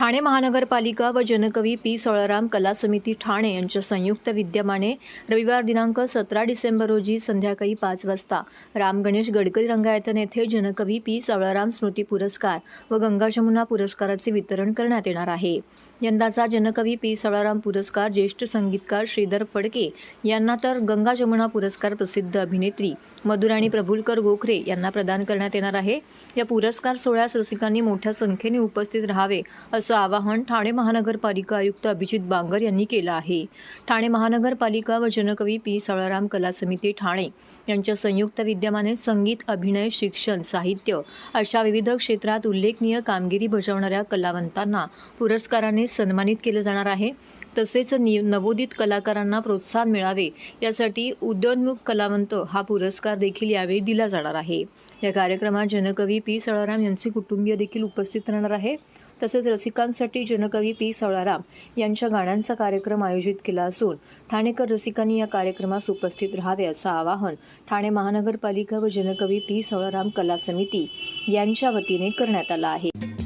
ठाणे महानगरपालिका व जनकवी पी. सळराम कला समिती ठाणे यांच्या संयुक्त विद्यमाने रविवार दिनांक सतरा डिसेंबर रोजी संध्याकाळी पाच वाजता राम गणेश गडकरी रंगायतन येथे जनकवी पी. सळराम स्मृती पुरस्कार व गंगा जमुना पुरस्काराचे वितरण करण्यात येणार आहे. यंदाचा जनकवी पी. सळाराम पुरस्कार ज्येष्ठ संगीतकार श्रीधर फडके यांना तर गंगा जमुना पुरस्कार प्रसिद्ध अभिनेत्री मधुराणी प्रभुलकर गोखरे यांना प्रदान करण्यात येणार आहे. या पुरस्कार सोहळ्यास रसिकांनी मोठ्या संख्येने उपस्थित राहावे असं आवाहन ठाणे महानगरपालिका आयुक्त अभिजित बांगर यांनी केलं आहे. ठाणे महानगरपालिका व जनकवी पी. सळाराम कला समिती ठाणे यांच्या संयुक्त विद्यमाने संगीत अभिनय शिक्षण साहित्य अशा विविध क्षेत्रात उल्लेखनीय कामगिरी बजावणाऱ्या कलावंतांना पुरस्काराने सन्मानित केलं जाणार आहे. तसेच नि नवोदित कलाकारांना प्रोत्साहन मिळावे. यासाठी उद्योन्मुख कलावंत हा पुरस्कार देखील यावेळी दिला जाणार आहे. या कार्यक्रमात जनकवी पी. सळाराम यांचे कुटुंबीय देखील उपस्थित राहणार आहे. तसेच रसिकांसाठी जनकवी पी. सळाराम यांच्या गाण्यांचा कार्यक्रम आयोजित केला असून ठाणेकर रसिकांनी या कार्यक्रमास उपस्थित राहावे असं आवाहन ठाणे महानगरपालिका व जनकवी पी. सळाराम कला समिती यांच्या वतीने करण्यात आलं आहे.